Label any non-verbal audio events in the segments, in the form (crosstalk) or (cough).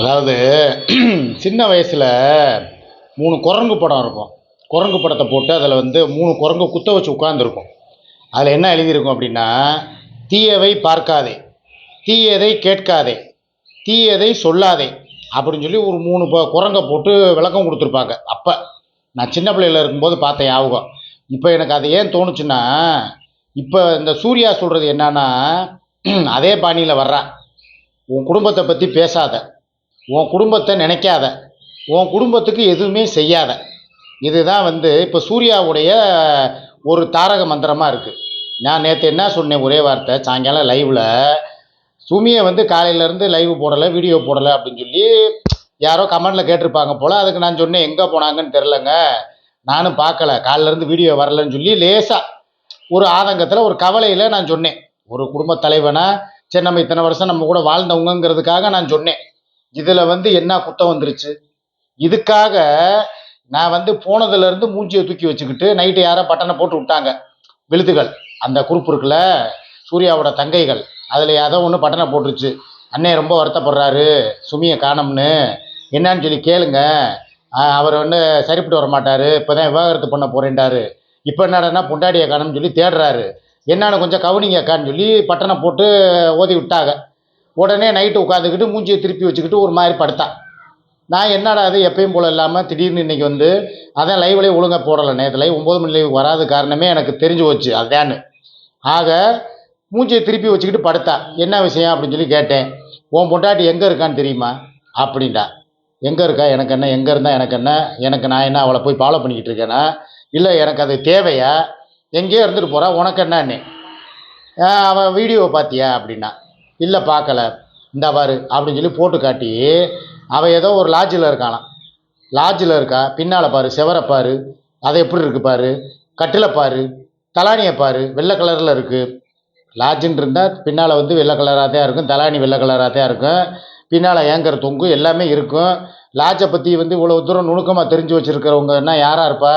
அதாவது (clears throat) சின்ன வயசில் மூணு குரங்கு படம் இருக்கும். குரங்கு படத்தை போட்டு அதில் வந்து மூணு குரங்கு குத்த வச்சு உட்காந்துருக்கும் அதில் என்ன எழுதியிருக்கும் அப்படின்னா தீயவை பார்க்காதே தீயதை கேட்காதே தீயதை சொல்லாதே அப்படின்னு சொல்லி ஒரு மூணு ப குரங்கை போட்டு விளக்கம் கொடுத்துருப்பாங்க. அப்போ நான் சின்ன பிள்ளையில் இருக்கும்போது பார்த்தேன் ஞாபகம். இப்போ எனக்கு அது ஏன் தோணுச்சுன்னா இப்போ இந்த சூர்யா சொல்கிறது என்னன்னா (clears throat) அதே பாணியில் வர்றா. உன் குடும்பத்தை பற்றி பேசாத. உன் குடும்பத்தை நினைக்காத. உன் குடும்பத்துக்கு எதுவுமே செய்யாத. இதுதான் வந்து இப்போ சூர்யாவுடைய ஒரு தாரக மந்திரமாக இருக்குது நான் நேற்று என்ன சொன்னேன் ஒரே வார்த்தை? சாயங்காலம் லைவில் சுமியை வந்து காலையிலேருந்து லைவ் போடலை வீடியோ போடலை அப்படின்னு சொல்லி யாரோ கமெண்டில் கேட்டிருப்பாங்க போல். அதுக்கு நான் சொன்னேன் எங்கே போனாங்கன்னு தெரிலங்க நானும் பார்க்கல. காலிலேருந்து வீடியோ வரலன்னு சொல்லி லேசாக ஒரு ஆதங்கத்தில் ஒரு கவலையில் நான் சொன்னேன். ஒரு குடும்பத் தலைவனா? சரி நம்ம இத்தனை வருஷம் நம்ம கூட வாழ்ந்தவங்கங்கிறதுக்காக நான் சொன்னேன். இதில் வந்து என்ன குத்தம் வந்துருச்சு? இதுக்காக நான் வந்து போனதுலேருந்து மூஞ்சியை தூக்கி வச்சுக்கிட்டு நைட்டு யாரோ பட்டனை போட்டு விட்டாங்க. விழுதுகள். அந்த குரூப் இருக்குல்ல சூர்யாவோட தங்கைகள். அதில் ஏதோ ஒன்று பட்டனை போட்டுருச்சு. அண்ணே ரொம்ப வருத்தப்படுறாரு. சுமியை காணோம்னு. என்னன்னு சொல்லி கேளுங்க. அவர் வந்து சரிப்பட்டு வர மாட்டார் இப்போ தான் விவாகரத்து பண்ண போறேன்டாரு. இப்போ என்னடனா பொண்டாடியை காணோம்னு சொல்லி தேடுறாரு. என்னன்னு கொஞ்சம் கவனிங்கக்கான்னு சொல்லி பட்டனை போட்டு ஓதி விட்டாங்க. உடனே நைட்டு உட்காந்துக்கிட்டு மூஞ்சியை திருப்பி வச்சுக்கிட்டு ஒரு மாதிரி படுத்தான் நான் என்னடா அது எப்பயும் போல் இல்லாமல் திடீர்னு இன்றைக்கி வந்து அதான் லைவ்லேயே ஒழுங்காக போடலை. நேற்று லைவ் ஒம்பது மணி லைவ் வராத காரணமே எனக்கு தெரிஞ்சு போச்சு. அதான்னு. ஆக மூஞ்சியை திருப்பி வச்சுக்கிட்டு படுத்தா. என்ன விஷயம் அப்படின்னு சொல்லி கேட்டேன். உன் பொண்டாட்டி எங்கே இருக்கான்னு தெரியுமா? அப்படின்டா எங்கே இருக்கா? எனக்கு என்ன? எங்கே இருந்தால் எனக்கு என்ன? எனக்கு நான் என்ன அவளை போய் ஃபாலோ பண்ணிக்கிட்டு இருக்கேனா? இல்லை எனக்கு அது தேவையா? எங்கேயோ இருந்துட்டு போகிறா உனக்கு என்னன்னு. அவன் வீடியோவை பார்த்தியா? அப்படின்னா. இல்லை பார்க்கல இந்த பாரு அப்படின்னு சொல்லி போட்டு காட்டி அவன் ஏதோ ஒரு லாட்ஜில் இருக்கானாம். லாட்ஜில் இருக்கா? பின்னால் பாரு செவரை பாரு அதை எப்படி இருக்கு பாரு கட்டிலை பாரு தலானியை பாரு வெள்ளை கலரில் இருக்குது லாட்ஜுன்னு இருந்தால் பின்னால் வந்து வெள்ளை கலராக தான் இருக்கும் தலானி வெள்ளை கலராக தான் இருக்கும். பின்னால் ஏங்கர் தொங்கு எல்லாமே இருக்கும். லாட்ஜை பற்றி வந்து இவ்வளோ தூரம் நுணுக்கமாக தெரிஞ்சு வச்சுருக்கிறவங்கன்னா யாராக இருப்பா?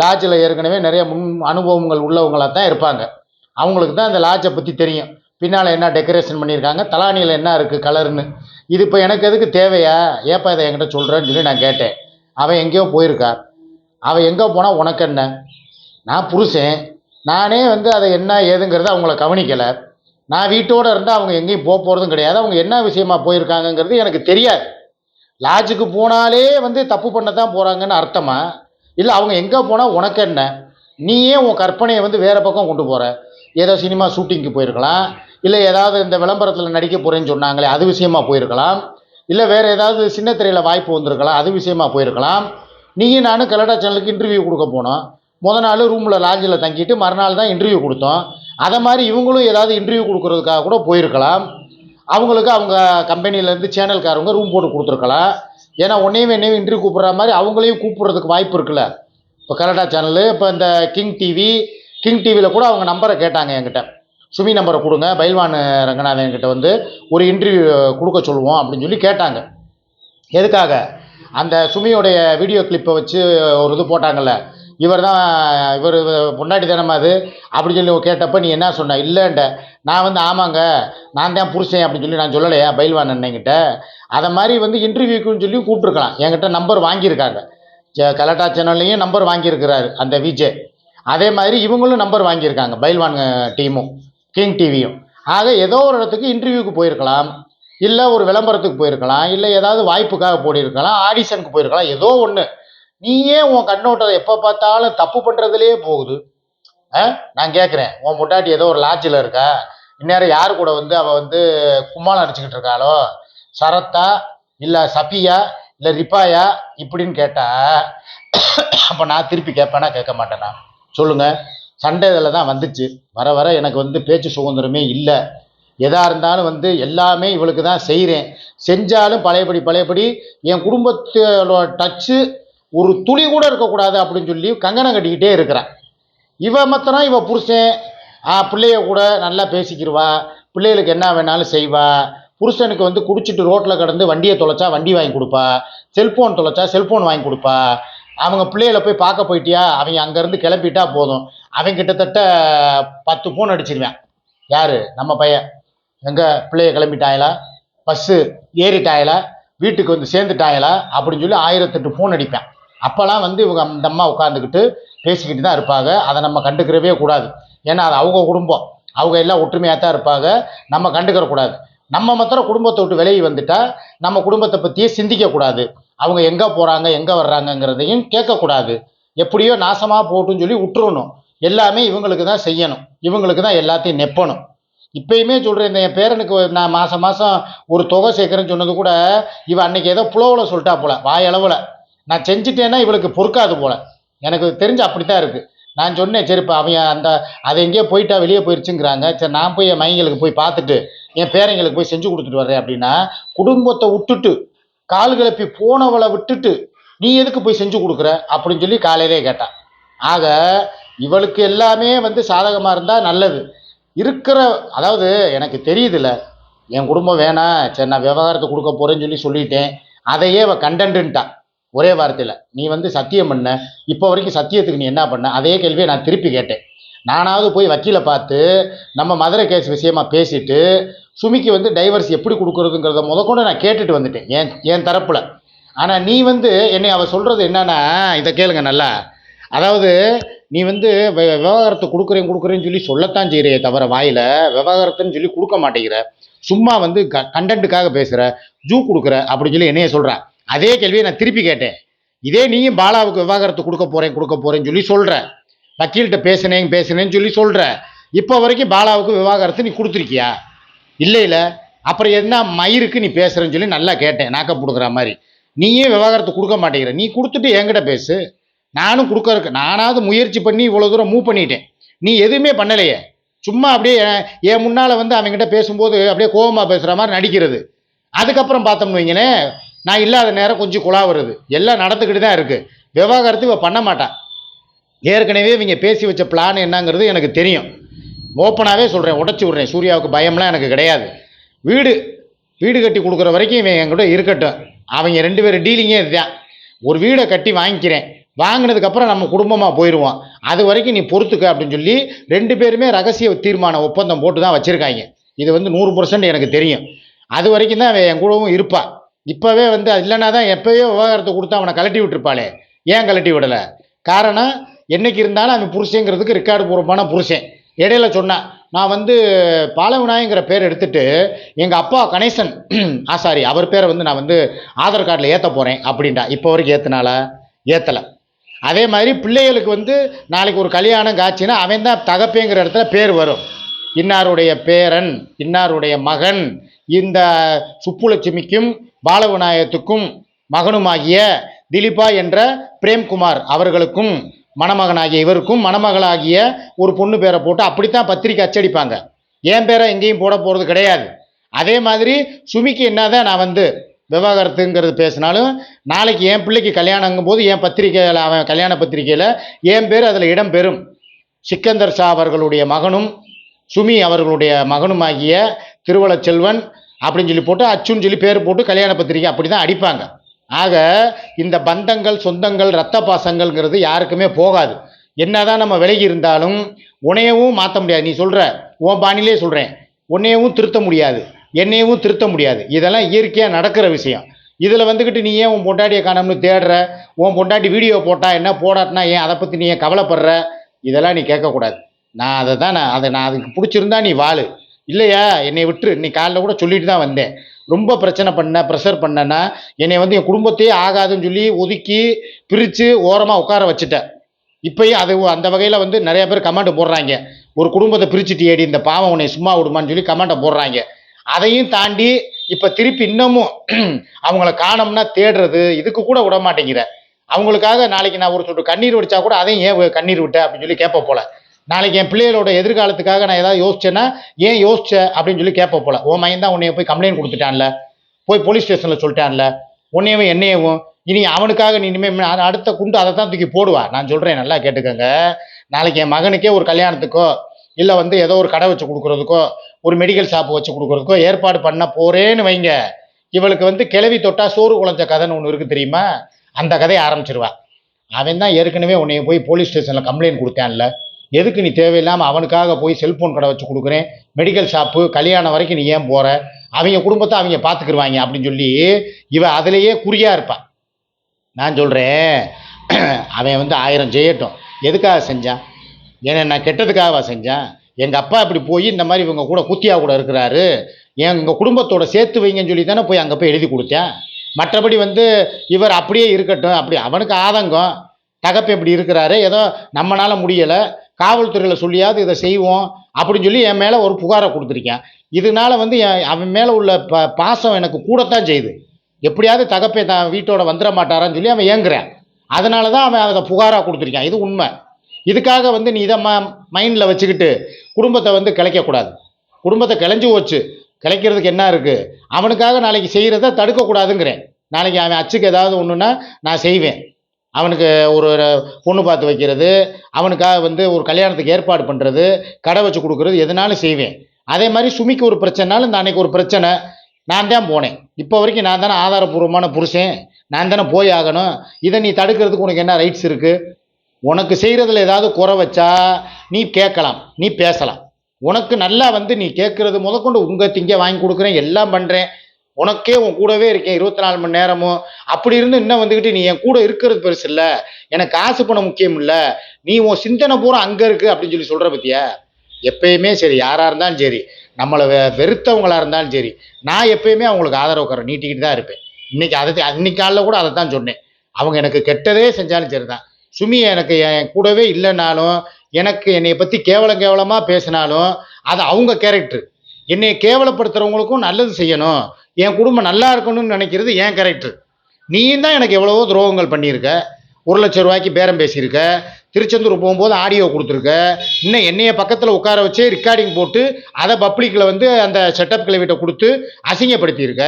லாட்ஜில் ஏற்கனவே நிறைய முன் அனுபவங்கள் உள்ளவங்களாக தான் இருப்பாங்க. அவங்களுக்கு தான் அந்த லாட்ஜை பற்றி தெரியும். பின்னால் என்ன டெக்கரேஷன் பண்ணியிருக்காங்க? தலானியில் என்ன இருக்குது கலர்னு இது இப்போ எனக்கு எதுக்கு தேவையா? ஏப்பா இதை என்கிட்ட சொல்கிறேன்னு சொல்லி நான் கேட்டேன். அவன் எங்கேயோ போயிருக்கா. அவன் எங்கே போனால் உனக்கு என்ன? நான் புருஷன். நானே வந்து அதை என்ன ஏதுங்கிறத அவங்கள கவனிக்கலை. நான் வீட்டோடு இருந்தால் அவங்க எங்கேயும் போக போகிறதும் கிடையாது. அவங்க என்ன விஷயமா போயிருக்காங்கங்கிறது எனக்கு தெரியாது. லாட்ஜுக்கு போனாலே வந்து தப்பு பண்ண தான் போகிறாங்கன்னு அர்த்தமா? இல்லை அவங்க எங்கே போனால் உனக்கு என்ன? நீயே உன் கற்பனையை வந்து வேறு பக்கம் கொண்டு போகிற ஏதோ சினிமா ஷூட்டிங்க்கு போயிருக்கலாம். இல்லை ஏதாவது இந்த விளம்பரத்தில் நடிக்க போகிறேன்னு சொன்னாங்களே அது விஷயமா போயிருக்கலாம். இல்லை வேறு ஏதாவது சின்ன திரையில் வாய்ப்பு வந்திருக்கலாம் அது விஷயமா போயிருக்கலாம். நீயும் நானும் கலடா சேனலுக்கு இன்டர்வியூ கொடுக்க போனோம். முத நாள் ரூமில் லாட்ஜில் தங்கிட்டு மறுநாள் தான் இன்டர்வியூ கொடுத்தோம். அதை மாதிரி இவங்களும் ஏதாவது இன்டர்வியூ கொடுக்கறதுக்காக கூட போயிருக்கலாம். அவங்களுக்கு அவங்க கம்பெனிலேருந்து சேனல்காரவங்க ரூம் போட்டு கொடுத்துருக்கலாம். ஏன்னா ஒன்றையும் என்னையும் இன்டர்வியூ கூப்பிட்ற மாதிரி அவங்களையும் கூப்பிட்றதுக்கு வாய்ப்பு இருக்குல்ல. இப்போ கலடா சேனலு இப்போ இந்த கிங் டிவி கிங் டிவியில் கூட அவங்க நம்பரை கேட்டாங்க என்கிட்ட. சுமி நம்பரை கொடுங்க. பைல்வான் ரங்கநாதன் கிட்ட வந்து ஒரு இன்டர்வியூ கொடுக்க சொல்லுவோம் அப்படின்னு சொல்லி கேட்டாங்க. எதுக்காக? அந்த சுமியோடைய வீடியோ கிளிப்பை வச்சு ஒரு இது போட்டாங்கல்ல. இவர் தான் இவர் பொண்டாட்டி தானம்மா அது? அப்படின்னு சொல்லி கேட்டப்போ நீ என்ன சொன்ன? இல்லைண்ட நான் வந்து ஆமாங்க. நான் தான் புருஷன் அப்படின்னு சொல்லி நான் சொல்லலையா? பைல்வான் அண்ணங்கிட்ட அதை மாதிரி வந்து இன்டர்வியூக்குன்னு சொல்லி கூப்பிட்ருக்கலாம் என்கிட்ட நம்பர் வாங்கியிருக்காங்க. கலட்டா சேனல்லையும் நம்பர் வாங்கியிருக்கிறாரு அந்த விஜே அதே மாதிரி இவங்களும் நம்பர் வாங்கியிருக்காங்க. பைல்வான் டீமும் கிங் டிவியும் ஆக ஏதோ ஒரு இடத்துக்கு இன்டர்வியூக்கு போயிருக்கலாம். இல்லை ஒரு விளம்பரத்துக்கு போயிருக்கலாம். இல்லை ஏதாவது வாய்ப்புக்காக போயிருக்கலாம். ஆடிஷனுக்கு போயிருக்கலாம். ஏதோ ஒன்று நீயே உன் கண்ணோட்டத்தை எப்போ பார்த்தாலும் தப்பு பண்ணுறதுலேயே போகுது. ஆ நான் கேட்குறேன் உன் பொட்டாட்டி ஏதோ ஒரு லாட்ஜில் இருக்கா? இந்நேரம் யார் கூட வந்து அவள் வந்து கும்மாளம் அடிச்சுக்கிட்டு இருக்காளோ? சரத்தா? இல்லை சபியா? இல்லை ரிப்பாயா? இப்படின்னு கேட்டால் அப்போ நான் திருப்பி கேட்பேனா கேட்க மாட்டேனா? சொல்லுங்கள் சண்டை இதில் தான் வந்துச்சு. வர வர எனக்கு வந்து பேச்சு சுதந்திரமே இல்லை. எதாக இருந்தாலும் வந்து எல்லாமே இவளுக்கு தான் செய்கிறேன் செஞ்சாலும் பழையபடி பழையபடி என் குடும்பத்தோட டச்சு ஒரு துளி கூட இருக்கக்கூடாது அப்படின்னு சொல்லி கங்கணம் கட்டிக்கிட்டே இருக்கிறான். இவன் மாத்திரம் இவன் புருஷன். ஆ, பிள்ளைய கூட நல்லா பேசிக்கிடுவா பிள்ளைகளுக்கு என்ன வேணாலும் செய்வா. புருஷனுக்கு வந்து குடிச்சிட்டு ரோட்டில் கடந்து வண்டியை தொலைச்சா வண்டி வாங்கி கொடுப்பா. செல்ஃபோன் தொலைச்சா செல்ஃபோன் வாங்கி கொடுப்பா. அவங்க பிள்ளைகளை போய் பார்க்க போயிட்டியா? அவங்க அங்கேருந்து கிளம்பிட்டா போதும். அவன் கிட்டத்தட்ட பத்து ஃபோன் அடிச்சிருவேன். யார்? நம்ம பையன். எங்கே பிள்ளைய கிளம்பிட்டாயலா? பஸ்ஸு ஏறிட்டாயலா? வீட்டுக்கு வந்து சேர்ந்துட்டாயலா? அப்படின்னு சொல்லி ஆயிரத்தெட்டு ஃபோன் அடிப்பேன். அப்போல்லாம் வந்து இவங்க அந்த அம்மா உட்காந்துக்கிட்டு பேசிக்கிட்டு தான் இருப்பாங்க. அதை நம்ம கண்டுக்கிறவே கூடாது. ஏன்னா அது அவங்க குடும்பம். அவங்க எல்லாம் ஒற்றுமையாக தான் இருப்பாங்க. நம்ம கண்டுக்கிறக்கூடாது. நம்ம மாத்திரம் குடும்பத்தை விட்டு விலகி வந்துட்டால் நம்ம குடும்பத்தை பற்றியே சிந்திக்கக்கூடாது. அவங்க எங்கே போகிறாங்க எங்கே வர்றாங்கங்கிறதையும் கேட்கக்கூடாது. எப்படியோ நாசமாக போட்டுன்னு சொல்லி விட்டுறணும். எல்லாமே இவங்களுக்கு தான் செய்யணும். இவங்களுக்கு தான் எல்லாத்தையும் நெப்பணும். இப்பயுமே சொல்கிறேன் இந்த என் பேரனுக்கு நான் மாதம் மாதம் ஒரு தொகை சேர்க்குறேன்னு சொன்னது கூட இவன் அன்னைக்கு ஏதோ புலவில் சொல்லிட்டா போல வாயளவில். நான் செஞ்சுட்டேன்னா இவளுக்கு பொறுக்காது போல. எனக்கு தெரிஞ்சு அப்படி தான் இருக்குது நான் சொன்னேன் சரி இப்போ அவன் அந்த அது எங்கேயோ போயிட்டா வெளியே போயிடுச்சுங்கிறாங்க சரி நான் போய் என் மைங்களுக்கு போய் பார்த்துட்டு என் பேரங்களுக்கு போய் செஞ்சு கொடுத்துட்டு வர்றேன் அப்படின்னா குடும்பத்தை விட்டுட்டு கால் கிளப்பி போனவளை விட்டுட்டு நீ எதுக்கு போய் செஞ்சு கொடுக்குற? அப்படின்னு சொல்லி காலையிலே கேட்டான் ஆக இவளுக்கு எல்லாமே வந்து சாதகமாக இருந்தால் நல்லது. இருக்கிற அதாவது எனக்கு தெரியுதுல்ல என் குடும்பம் வேணாம் சரி நான் விவகாரத்தை கொடுக்க போகிறேன்னு சொல்லி சொல்லிட்டேன். அதையே அவள் கண்டன்ட்டுன்ட்டான் ஒரே வார்த்தையில் நீ வந்து சத்தியம் பண்ண. இப்போ வரைக்கும் சத்தியத்துக்கு நீ என்ன பண்ண? அதே கேள்வியை நான் திருப்பி கேட்டேன். நானாவது போய் வக்கீலை பார்த்து நம்ம மதுரை கேஸ் விஷயமா பேசிட்டு சுமிக்கு வந்து டைவர்ஸ் எப்படி கொடுக்குறதுங்கிறத முதற்கொண்டு நான் கேட்டுட்டு வந்துட்டேன். என் என் தரப்பில்? ஆனால் நீ வந்து என்னை அவள் சொல்கிறது என்னன்னா இதை கேளுங்க நல்லா. அதாவது நீ வந்து விவகாரத்தை கொடுக்குறேன் கொடுக்குறேன்னு சொல்லி சொல்லத்தான் செய்கிறியே தவிர வாயில் விவகாரத்துன்னு சொல்லி கொடுக்க மாட்டேங்கிற. சும்மா வந்து க கண்டென்ட்டுக்காக பேசுகிற ஜூ கொடுக்குற அப்படின்னு சொல்லி என்னைய சொல்கிறேன் அதே கேள்வியை நான் திருப்பி கேட்டேன். இதே நீயும் பாலாவுக்கு விவகாரத்தை கொடுக்க போகிறேன் கொடுக்க போகிறேன்னு சொல்லி சொல்கிற வக்கீல்கிட்ட பேசினேன் பேசினேன்னு சொல்லி சொல்கிற இப்போ வரைக்கும் பாலாவுக்கு விவாகரத்து நீ கொடுத்துருக்கியா? இல்லை இல்லை. அப்புறம் என்ன மயிருக்கு நீ பேசுகிறேன்னு சொல்லி நல்லா கேட்டேன் நாக்க கொடுக்குற மாதிரி. நீயே விவகாரத்தை கொடுக்க மாட்டேங்கிற. நீ கொடுத்துட்டு என்கிட்ட பேசு. நானும் கொடுக்கறக்கு நானாவது முயற்சி பண்ணி இவ்வளோ தூரம் மூவ் பண்ணிட்டேன். நீ எதுவுமே பண்ணலையே. சும்மா அப்படியே என்- முன்னால் வந்து அவங்ககிட்ட பேசும்போது அப்படியே கோபமாக பேசுகிற மாதிரி நடிக்கிறது. அதுக்கப்புறம் பார்த்தோம்னு வைங்களேன் நான் இல்லாத நேரம் கொஞ்சம் குழா வருது. எல்லாம் நடந்துக்கிட்டு தான் இருக்குது விவகாரத்து இவ பண்ண மாட்டான் ஏற்கனவே இவங்க பேசி வச்ச பிளான் என்னங்கிறது எனக்கு தெரியும். ஓப்பனாகவே சொல்கிறேன் உடச்சி விட்றேன். சூர்யாவுக்கு பயம்லாம் எனக்கு கிடையாது. வீடு வீடு கட்டி கொடுக்குற வரைக்கும் இவன் என்கிட்ட இருக்கட்டும். அவங்க ரெண்டு பேரும் டீலிங்கே இதுதான். ஒரு வீடை கட்டி வாங்கிக்கிறேன். வாங்கினதுக்கப்புறம் நம்ம குடும்பமாக போயிடுவோம் அது வரைக்கும் நீ பொறுத்துக்க அப்படின்னு சொல்லி ரெண்டு பேருமே ரகசிய தீர்மான ஒப்பந்தம் போட்டு தான் வச்சுருக்காங்க. இது வந்து நூறு பர்சன்ட் எனக்கு தெரியும். அது வரைக்கும் தான் அவன் என் கூடவும் இருப்பா. இப்போவே வந்து அது இல்லைனா தான் எப்போயோ விவகாரத்தை கொடுத்து அவனை கழட்டி விட்டுருப்பாளே. ஏன் கழட்டி விடலை? காரணம் என்னைக்கு இருந்தாலும் அவன் புருஷங்கிறதுக்கு ரெக்கார்டு பூர்வமான புருஷன். இடையில சொன்னேன். நான் வந்து பாலவினாய்ங்கிற பேர் எடுத்துட்டு எங்கள் அப்பா கணேசன் (clears throat) ஆசாரி அவர் பேரை வந்து நான் வந்து ஆதார் கார்டில் ஏற்ற போகிறேன் அப்படின்ட்டா இப்போ வரைக்கும் ஏற்றுனாலா ஏற்றலை அதே மாதிரி பிள்ளைகளுக்கு வந்து நாளைக்கு ஒரு கல்யாணம் காட்சின்னா அவன் தான் தகப்பேங்கிற இடத்துல பேர் வரும். இன்னாருடைய பேரன் இன்னாருடைய மகன் இந்த சுப்புலட்சுமிக்கும் பாலவிநாயகத்துக்கும் மகனுமாகிய திலீபா என்ற பிரேம்குமார் அவர்களுக்கும் மணமகனாகிய இவருக்கும் மணமகளாகிய ஒரு பொண்ணு பேரை போட்டு அப்படித்தான் பத்திரிக்கை அச்சடிப்பாங்க. என் பேரை எங்கேயும் போட போகிறது கிடையாது. அதே மாதிரி சுமிக்கு என்னதான் நான் வந்து விவாகரத்துங்கிறது பேசினாலும் நாளைக்கு என் பிள்ளைக்கு கல்யாணங்கும் போது என் பத்திரிக்கையில் அவன் கல்யாண பத்திரிக்கையில் என் பேர் அதில் இடம் பெறும். சிக்கந்தர் ஷா அவர்களுடைய மகனும் சுமி அவர்களுடைய மகனுமாகிய திருவளச்செல்வன் அப்படின்னு சொல்லி போட்டு அச்சுன்னு சொல்லி பேர் போட்டு கல்யாண பத்திரிக்கை அப்படி தான் அடிப்பாங்க. ஆக இந்த பந்தங்கள் சொந்தங்கள் ரத்த பாசங்கள்ங்கிறது யாருக்குமே போகாது. என்னதான் நம்ம விலகி இருந்தாலும் உன்னையவும் மாற்ற முடியாது. நீ சொல்கிற உன் பாணிலே சொல்கிறேன் உன்னையவும் திருத்த முடியாது. என்னையவும் திருத்த முடியாது. இதெல்லாம் இயற்கையாக நடக்கிற விஷயம். இதில் வந்துக்கிட்டு நீ ஏன் உன் பொண்டாட்டியை காணோம்னு தேடுற? உன் பொண்டாட்டி வீடியோ போட்டால் என்ன போடாட்டினா ஏன்? அதை பற்றி நீ ஏன் கவலைப்படுற? இதெல்லாம் நீ கேட்கக்கூடாது. நான் அதை தான் நான் அதை நான் அதுக்கு பிடிச்சிருந்தா நீ வாழு. இல்லையா? என்னை விட்டுரு. நீ காலைல கூட சொல்லிட்டு தான் வந்தேன். ரொம்ப பிரச்சனை பண்ண ப்ரெஷர் பண்ணேன்னா என்னை வந்து என் குடும்பத்தையே ஆகாதுன்னு சொல்லி ஒதுக்கி பிரித்து ஓரமாக உட்கார வச்சுட்டேன். இப்பயும் அது அந்த வகையில் வந்து நிறைய பேர் கமெண்ட் போடுறாங்க. ஒரு குடும்பத்தை பிரிச்சுட்டு ஏடி இந்த பாவம் உன்னை சும்மா விடுமான்னு சொல்லி கமெண்ட்டை போடுறாங்க. அதையும் தாண்டி இப்போ திருப்பி இன்னமும் (clears throat) அவங்கள காணோம்னா தேடுறது இதுக்கு கூட விட மாட்டேங்கிற அவங்களுக்காக நாளைக்கு நான் ஒரு சொட்டு கண்ணீர் வடிச்சா கூட அதையும் ஏன் கண்ணீர் விட்ட அப்படின்னு சொல்லி கேட்ப போல. நாளைக்கு என் பிள்ளைகளோட எதிர்காலத்துக்காக நான் ஏதாவது யோசிச்சேன்னா ஏன் யோசிச்ச அப்படின்னு சொல்லி கேட்ப போல. உன் மையன் தான் உன்னைய போய் கம்ப்ளைண்ட் கொடுத்துட்டான்ல. போய் போலீஸ் ஸ்டேஷனில் சொல்லிட்டான்ல. உன்னையவும் என்னையவும் இனி அவனுக்காக நீ இனிமேல் அடுத்த குண்டு அதை தான் தூக்கி போடுவா. நான் சொல்கிறேன் நல்லா கேட்டுக்கோங்க. நாளைக்கு என் மகனுக்கே ஒரு கல்யாணத்துக்கோ இல்லை வந்து ஏதோ ஒரு கடை வச்சு கொடுக்குறதுக்கோ ஒரு மெடிக்கல் ஷாப் வச்சு கொடுக்குறதுக்கோ ஏற்பாடு பண்ண போறேன்னு வைங்க. இவளுக்கு வந்து கிளவி தொட்டா சோறு குழஞ்ச கதைன்னு ஒன்று இருக்குது தெரியுமா? அந்த கதையை ஆரம்பிச்சிருவா. அவன் தான் ஏற்கனவே உன்னைய போய் போலீஸ் ஸ்டேஷனில் கம்ப்ளைண்ட் கொடுத்தான்ல. எதுக்கு நீ தேவையில்லாமல் அவனுக்காக போய் செல்ஃபோன் கடை வச்சு கொடுக்குறேன்? மெடிக்கல் ஷாப்பு கல்யாணம் வரைக்கும் நீ ஏன் போகிற அவங்க குடும்பத்தை அவங்க பார்த்துக்குருவாங்க அப்படின்னு சொல்லி இவ அதிலேயே குறியாக இருப்பான் நான் சொல்கிறேன் (clears throat) அவன் வந்து ஆயிரம் செய்யட்டும். எதுக்காக செஞ்சான்? ஏன்னா நான் கெட்டதுக்காகவா செஞ்சேன்? எங்கள் அப்பா இப்படி போய் இந்த மாதிரி இவங்க கூட குத்தியா கூட இருக்கிறாரு. எங்கள் குடும்பத்தோட சேர்த்து வைங்கன்னு சொல்லி தானே போய் அங்கே போய் எழுதி கொடுத்தேன். மற்றபடி வந்து இவர் அப்படியே இருக்கட்டும். அப்படி அவனுக்கு ஆதங்கம். தகப்பு இப்படி இருக்கிறாரு. ஏதோ நம்மளால் முடியலை. காவல்துறையில் சொல்லியாவது இதை செய்வோம் அப்படின்னு சொல்லி என் மேலே ஒரு புகாரை கொடுத்துருக்கேன். இதனால வந்து என் அவன் மேலே உள்ள ப பாசம் எனக்கு கூடத்தான் செய்யுது. எப்படியாவது தகப்பை தான் வீட்டோட வந்துட மாட்டாரான்னு சொல்லி அவன் ஏங்குறான். அதனால தான் அவன் அதை புகாராக கொடுத்துருக்கான். இது உண்மை. இதுக்காக வந்து நீ இதை ம மைண்டில் வச்சுக்கிட்டு குடும்பத்தை வந்து கிளைக்கக்கூடாது. குடும்பத்தை கிளஞ்சி போச்சு. கிளைக்கிறதுக்கு என்ன இருக்குது அவனுக்காக நாளைக்கு செய்கிறத தடுக்கக்கூடாதுங்கிறேன். நாளைக்கு அவன் அச்சுக்கு ஏதாவது ஒன்றுன்னா நான் செய்வேன். அவனுக்கு ஒரு பொண்ணு பார்த்து வைக்கிறது அவனுக்காக வந்து ஒரு கல்யாணத்துக்கு ஏற்பாடு பண்ணுறது கடை வச்சு கொடுக்குறது எதுனாலும் செய்வேன். அதே மாதிரி சுமிக்கு ஒரு பிரச்சனைனாலும் இந்த அன்னைக்கு ஒரு பிரச்சனை நான் தான் போனேன். இப்போ வரைக்கும் நான் தானே ஆதாரபூர்வமான புருஷன் நான் தானே போய் ஆகணும். இதை நீ தடுக்கிறதுக்கு உனக்கு என்ன ரைட்ஸ் இருக்குது உனக்கு செய்கிறதுல ஏதாவது குறை வச்சா நீ கேட்கலாம் நீ பேசலாம். உனக்கு நல்லா வந்து நீ கேட்குறது முதற்கொண்டு உங்கள் திங்க வாங்கி கொடுக்குறேன் எல்லாம் பண்ணுறேன் உனக்கே உன் கூடவே இருக்கேன் இருபத்தி நாலு மணி நேரமும். அப்படி இருந்து இன்னும் வந்துக்கிட்டு நீ என் கூட இருக்கிறது பெருசு இல்லை. எனக்கு காசு பணம் முக்கியம் இல்லை. நீ உன் சிந்தனை பூரா அங்கே இருக்குது அப்படின்னு சொல்லி சொல்கிற பத்தியா? எப்பயுமே சரி யாராக இருந்தாலும் சரி நம்மளை வெ வெறுத்தவங்களாக இருந்தாலும் சரி நான் எப்பயுமே அவங்களுக்கு ஆதரவு கரை நீட்டிக்கிட்டு தான் இருப்பேன். இன்னைக்கு அதை இன்னைக்கு காலைல கூட அதை தான் சொன்னேன். அவங்க எனக்கு கெட்டதே செஞ்சாலும் சரி தான் சுமி எனக்கு என் கூடவே இல்லைனாலும் எனக்கு என்னை பற்றி கேவலம் கேவலமாக பேசினாலும் அது அவங்க கேரக்டர் என்னை கேவலப்படுத்துகிறவங்களுக்கும் நல்லது செய்யணும். என் குடும்பம் நல்லா இருக்கணும்னு நினைக்கிறது என் கேரக்டர் நீயும் தான் எனக்கு எவ்வளவோ துரோகங்கள் பண்ணியிருக்க. ஒரு லட்ச ரூபாய்க்கு பேரம் பேசியிருக்க. திருச்செந்தூர் போகும்போது ஆடியோ கொடுத்துருக்க. இன்னும் என்னைய பக்கத்தில் உட்கார வச்சு ரெக்கார்டிங் போட்டு அதை பப்ளிக்கில் வந்து அந்த செட்டப் கிளவிட்ட கொடுத்து அசிங்கப்படுத்தியிருக்க.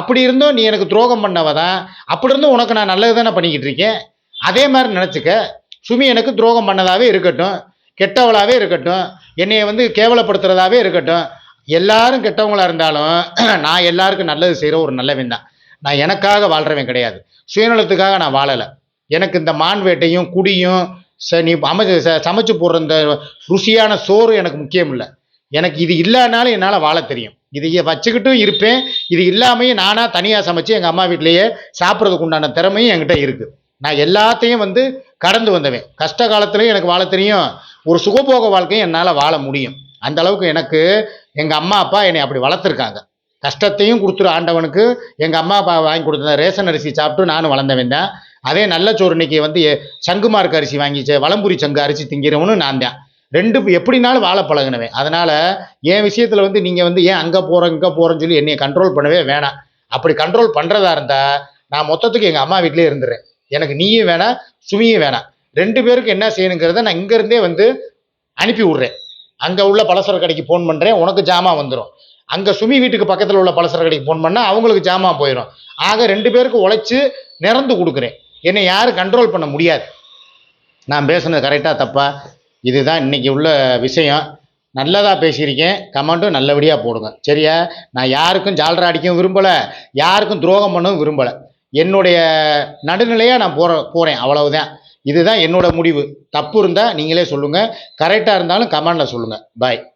அப்படி இருந்தும் நீ எனக்கு துரோகம் பண்ணவ தான். அப்படி இருந்தும் உனக்கு நான் நல்லது தானே பண்ணிக்கிட்டு இருக்கேன். அதே மாதிரி நினச்சிக்க. சுமி எனக்கு துரோகம் பண்ணதாகவே இருக்கட்டும். கெட்டவளாகவே இருக்கட்டும். என்னையை வந்து கேவலப்படுத்துகிறதாவே இருக்கட்டும். எல்லாரும் கெட்டவங்களா இருந்தாலும் (clears throat) நான் எல்லாருக்கும் நல்லது செய்கிற ஒரு நல்லவன் தான். நான் எனக்காக வாழ்கிறவன் கிடையாது. சுயநலத்துக்காக நான் வாழலை. எனக்கு இந்த மான் வேட்டையும் குடியும் ச நீ அமைச்சு ச சமைச்சு போடுற இந்த ருசியான சோறு எனக்கு முக்கியம் இல்லை. எனக்கு இது இல்லைனாலும் என்னால் வாழ தெரியும். இதையே வச்சுக்கிட்டும் இருப்பேன். இது இல்லாமையும் நானாக தனியாக சமைச்சு எங்கள் அம்மா வீட்லேயே சாப்பிட்றதுக்கு உண்டான திறமையும் என்கிட்ட இருக்குது நான் எல்லாத்தையும் வந்து கடந்து வந்தவேன். கஷ்ட காலத்துலையும் எனக்கு வாழ தெரியும். ஒரு சுகபோக வாழ்க்கையும் என்னால் வாழ முடியும். அந்த அளவுக்கு எனக்கு எங்கள் அம்மா அப்பா என்னை அப்படி வளர்த்துருக்காங்க. கஷ்டத்தையும் கொடுத்துரு ஆண்டவனுக்கு. எங்கள் அம்மா அப்பா வாங்கி கொடுத்த ரேஷன் அரிசி சாப்பிட்டு நானும் வளர்ந்தவன் தான். அதே நல்ல சோறு இன்னைக்கு வந்து சங்குமார்க்கு அரிசி வாங்கி சே- சங்கு அரிசி திங்கிறவனும் நான் தான். ரெண்டு எப்படினாலும் வாழ பழகினவன். அதனால் என் விஷயத்தில் வந்து நீங்கள் வந்து ஏன் அங்கே போகிறோம் இங்கே போகிறோன்னு சொல்லி என்னையை கண்ட்ரோல் பண்ணவே வேணாம். அப்படி கண்ட்ரோல் பண்ணுறதா இருந்தால் நான் மொத்தத்துக்கு எங்கள் அம்மா வீட்டிலே இருந்துடுறேன் எனக்கு நீயும் வேணாம் சுமியும் வேணாம். ரெண்டு பேருக்கு என்ன செய்யணுங்கிறத நான் இங்கேருந்தே வந்து அனுப்பி விட்றேன். அங்கே உள்ள பலசர கடைக்கு ஃபோன் பண்ணுறேன் உனக்கு ஜாமான் வந்துடும் அங்கே சுமி வீட்டுக்கு பக்கத்தில் உள்ள பலசர கடைக்கு ஃபோன் பண்ணால் அவங்களுக்கு ஜாமான் போயிடும் ஆக ரெண்டு பேருக்கு உழைச்சி நிறந்து கொடுக்குறேன். என்னை யாரும் கண்ட்ரோல் பண்ண முடியாது. நான் பேசுனது கரெக்டாக தப்பா? இதுதான் இன்னைக்கு உள்ள விஷயம். நல்லதாக பேசியிருக்கேன். கமெண்ட்டும் நல்லபடியாக போடுங்க. சரியா? நான் யாருக்கும் ஜால்ரா அடிக்கவும் விரும்பலை. யாருக்கும் துரோகம் பண்ணவும் விரும்பலை. என்னுடைய நடுநிலையாக நான் போகிற போகிறேன் அவ்வளவுதான். இதுதான் என்னோட முடிவு. தப்பு இருந்தால் நீங்களே சொல்லுங்கள் கரெக்டாக இருந்தாலும் கமெண்டில் சொல்லுங்கள் பாய்